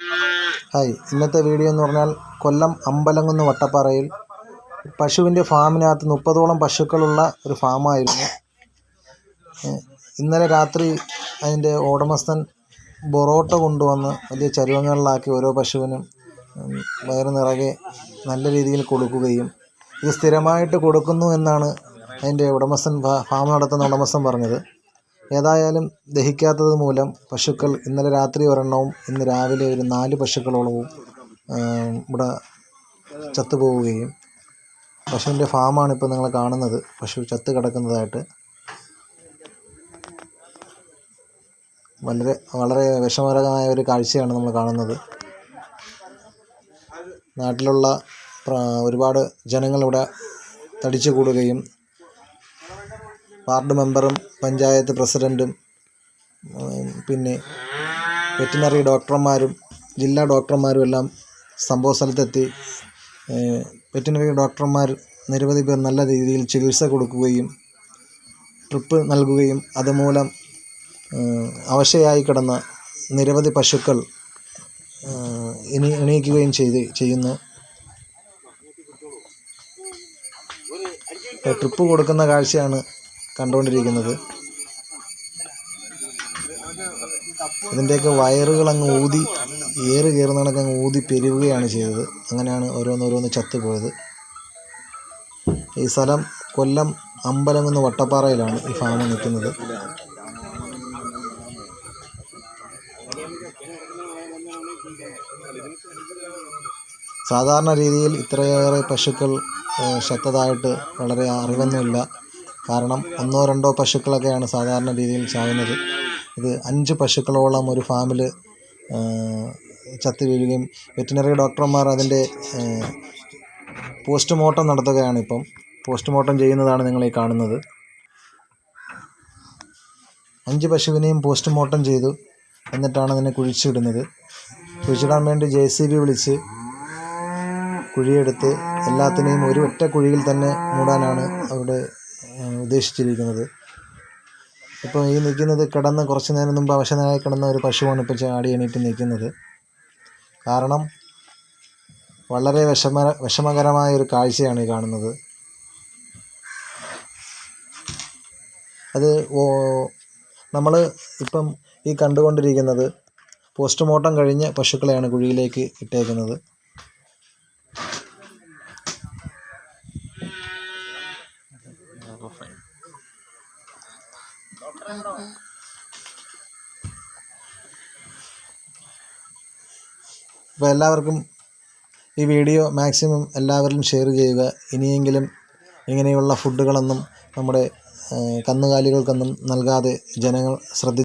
Hi ഇന്നത്തെ video എന്ന് പറഞ്ഞാൽ കൊല്ലം അമ്പലംകുന്ന് വട്ടപ്പാറയിൽ പശുവിന്റെ ഫാമിനകത്ത് മുപ്പതോളം പശുക്കളുള്ള ഒരു ഫാമായിരുന്നു. ഇന്നലെ രാത്രി അതിന്റെ ഉടമസ്ഥൻ ബൊറോട്ട കൊണ്ടുവന്ന് വലിയ ചരുവങ്ങളിലാക്കി ഓരോ പശുവിനും വയറ് നിറയെ നല്ല രീതിയിൽ കൊടുക്കുകയും ഇത് സ്ഥിരമായിട്ട് കൊടുക്കുന്നു എന്നാണ് അതിന്റെ ഉടമസ്ഥൻ ഫാം നടത്തുന്ന ഉടമസ്ഥൻ പറഞ്ഞത്. ഏതായാലും ദഹിക്കാത്തത് മൂലം പശുക്കൾ ഇന്നലെ രാത്രി ഒരെണ്ണവും ഇന്ന് രാവിലെ ഒരു നാല് പശുക്കളോളവും ഇവിടെ ചത്തുപോവുകയും. പശുവിന്റെ ഫാമാണ് ഇപ്പോൾ നിങ്ങൾ കാണുന്നത്. പശു ചത്ത് കിടക്കുന്നതായിട്ട്. വളരെ വളരെ വിഷമകരമായ ഒരു കാഴ്ചയാണ് നമ്മൾ കാണുന്നത്. നാട്ടിലുള്ള ഒരുപാട് ജനങ്ങളിവിടെ തടിച്ചു കൂടുകയും വാർഡ് മെമ്പറും പഞ്ചായത്ത് പ്രസിഡന്റും പിന്നെ വെറ്റിനറി ഡോക്ടർമാരും ജില്ലാ ഡോക്ടർമാരും എല്ലാം സംഭവ സ്ഥലത്തെത്തി. വെറ്റിനറി ഡോക്ടർമാർ നിരവധി പേർ നല്ല രീതിയിൽ ചികിത്സ കൊടുക്കുകയും ട്രിപ്പ് നൽകുകയും അതുമൂലം അവശയായി കിടന്ന നിരവധി പശുക്കൾ ഇനി എണീക്കുകയും ചെയ്ത് ചെയ്യുന്നു. ട്രിപ്പ് കൊടുക്കുന്ന കാഴ്ചയാണ് കണ്ടുകൊണ്ടിരിക്കുന്നത്. ഇതിന്റെയൊക്കെ വയറുകൾ അങ്ങ് ഊതി ഏറ് കയറുന്ന കണക്ക് അങ്ങ് ഊതി പെരുകയാണ് ചെയ്തത്. അങ്ങനെയാണ് ഓരോന്നോരോന്ന് ചത്തുപോയത്. ഈ സ്ഥലം കൊല്ലം അമ്പലം എന്ന വട്ടപ്പാറയിലാണ് ഈ ഫാം നിൽക്കുന്നത്. സാധാരണ രീതിയിൽ ഇത്രയേറെ പശുക്കൾ ശക്തതായിട്ട് വളരെ അറിവൊന്നുമില്ല. കാരണം ഒന്നോ രണ്ടോ പശുക്കളൊക്കെയാണ് സാധാരണ രീതിയിൽ ചാകുന്നത് ഇത് അഞ്ച് പശുക്കളോളം ഒരു ഫാമിൽ ചത്തു വീഴുകയും വെറ്റിനറി ഡോക്ടർമാർ അതിന്റെ പോസ്റ്റ്മോർട്ടം നടത്തുകയാണ് ഇപ്പം. പോസ്റ്റ്മോർട്ടം ചെയ്യുന്നതാണ് നിങ്ങൾ ഈ കാണുന്നത്. അഞ്ച് പശുവിനെയും പോസ്റ്റ്മോർട്ടം ചെയ്തു. എന്നിട്ടാണ് അതിനെ കുഴിച്ചിടുന്നത്. കുഴിച്ചിടാൻ വേണ്ടി ജെ സി ബി വിളിച്ച് കുഴിയെടുത്ത് എല്ലാത്തിനെയും ഒരു ഒറ്റ കുഴിയിൽ തന്നെ മൂടാനാണ് അവിടെ ഉദ്ദേശിച്ചിരിക്കുന്നത്. ഇപ്പോൾ ഈ നിൽക്കുന്നത് കിടന്ന് കുറച്ച് നേരം മുമ്പ് അവശനായി കിടന്ന ഒരു പശുവാണ് ഇപ്പോൾ ചാടി എണീറ്റ് നിൽക്കുന്നത്. കാരണം വളരെ വിഷമ വിഷമകരമായ ഒരു കാഴ്ചയാണ് ഈ കാണുന്നത്. അത് നമ്മൾ ഇപ്പം ഈ കണ്ടുകൊണ്ടിരിക്കുന്നത് പോസ്റ്റ്മോർട്ടം കഴിഞ്ഞ പശുക്കളെയാണ് കുഴിയിലേക്ക് ഇട്ടേക്കുന്നത്. അപ്പോൾ എല്ലാവർക്കും ഈ വീഡിയോ മാക്സിമം എല്ലാവരിലും ഷെയർ ചെയ്യുക. ഇനിയെങ്കിലും ഇങ്ങനെയുള്ള ഫുഡുകളൊന്നും നമ്മുടെ കന്നുകാലികൾക്കൊന്നും നൽകാതെ ജനങ്ങൾ ശ്രദ്ധി